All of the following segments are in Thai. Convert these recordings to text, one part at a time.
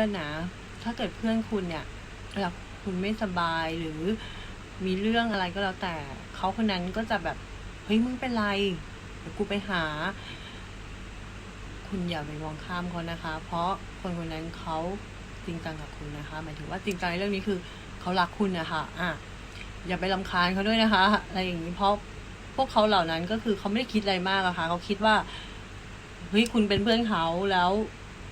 ื่อนนะ ถ้าเกิดเพื่อนคุณเนี่ยเวลาคุณไม่สบายหรือมีเรื่องอะไรก็แล้วแต่เขาคนนั้นก็จะแบบเฮ้ยมึงเป็นไรเดี๋ยวกูไปหา คุณอย่าไปมองข้ามเขานะคะ เพราะคนคนนั้นเขาจริงจังกับคุณนะคะ หมายถึงว่าจริงจังในเรื่องนี้คือเขารักคุณนะคะอะอย่าไปลำคาญเขาด้วยนะคะ อะไรอย่างนี้เพราะพวกเขาเหล่านั้นก็คือเขาไม่ได้คิดอะไรมากอะค่ะเขาคิดว่าเฮ้ยคุณเป็นเพื่อนเขาแล้ว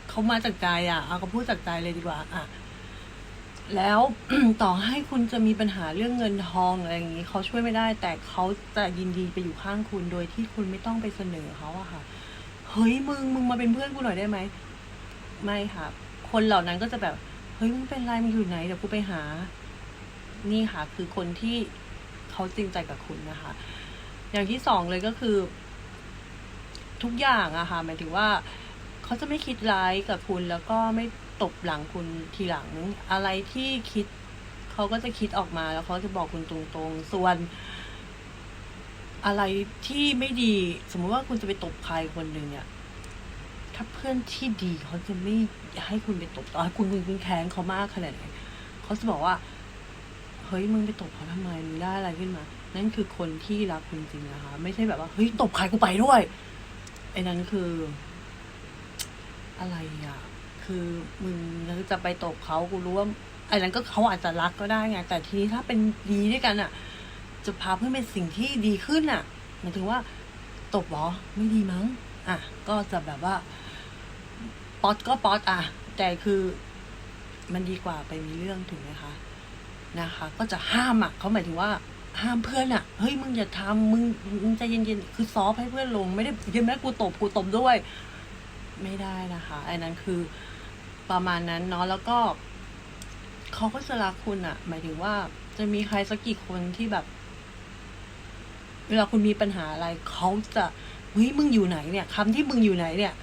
เขามาจากใจอะเอาก็พูดจากใจเลยดีกว่า อะ แล้ว ต่อให้คุณจะมีปัญหาเรื่องเงินทองอะไรอย่างนี้เขาช่วยไม่ได้ แต่เขาจะยินดีไปอยู่ข้างคุณโดยที่คุณไม่ต้องไปเสนอเขาอะค่ะ เฮ้ยมึงมึงมาเป็นเพื่อนกูหน่อยได้ไหมไม่ค่ะ คนเหล่านั้นก็จะแบบเฮ้ยมึงเป็นไรมึงอยู่ไหนเดี๋ยวกูไปหา นี่ค่ะ คือคนที่เขาจริงใจกับคุณนะคะ อย่างที่สองเลยก็คือ ทุกอย่างอะค่ะหมายถึงว่า เขาจะไม่คิดร้ายกับคุณแล้วก็ไม่ตบหลังคุณทีหลัง อะไรที่คิดเขาก็จะคิดออกมาแล้วเขาจะบอกคุณตรงๆ ส่วน อะไรที่ไม่ดี สมมติว่าคุณจะไปตบใครคนหนึ่งเนี่ยถ้าเพื่อนที่ดีเขาจะไม่ให้คุณไปตบต่อคุณคุณคุณแค้นเขามากขนาดไหนเขาจะบอกว่าเฮ้ยมึงไปตบเขาทำไมมึงได้อะไรขึ้นมา นั่นคือคนที่รักคุณจริงนะคะ ไม่ใช่แบบว่าเฮ้ยตบใครกูไปด้วยไอ้นั้นคือ อะไรอะ คือมึงจะไปตบเขากูรู้ว่าไอ้นั้นก็เขาอาจจะรักก็ได้ไง แต่ทีนี้ถ้าเป็นดีด้วยกันอะ จะพาเพื่อนเป็นสิ่งที่ดีขึ้นอะหมายถึงว่าตบหรอไม่ดีมั้ง อะ ก็จะแบบว่าป๊อตก็ป๊อตอะ แต่คือมันดีกว่าไปมีเรื่องถูกไหมคะนะคะ ก็จะห้ามอะเขาหมายถึงว่าห้ามเพื่อนอะ เฮ้ยมึงอย่าทำมึงมึงใจเย็นๆ คือซอฟให้เพื่อนลง ไม่ได้ยังแม้กูตบกูตบด้วย ไม่ได้นะคะไอ้นั้นคือประมาณนั้นเนาะแล้วก็เขาก็จะรักคุณอะหมายถึงว่าจะมีใครสักกี่คนที่แบบ เวลาคุณมีปัญหาอะไรเขาจะเฮ้ยมึงอยู่ไหนเนี่ยคำที่มึงอยู่ไหนเนี่ย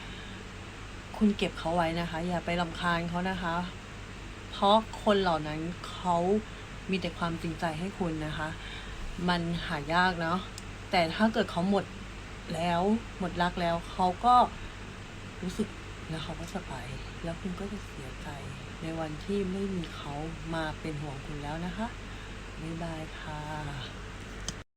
คุณเก็บเขาไว้นะคะ อย่าไปรำคาญเขานะคะ เพราะคนเหล่านั้นเขามีแต่ความจริงใจให้คุณนะคะ มันหายากเนาะแต่ถ้าเกิดเขาหมดแล้วหมดรักแล้วเขาก็ รู้สึกแล้วเขาก็จะไป แล้วคุณก็จะเสียใจ ในวันที่ไม่มีเขามาเป็นห่วงคุณแล้วนะคะบ๊ายบายค่ะ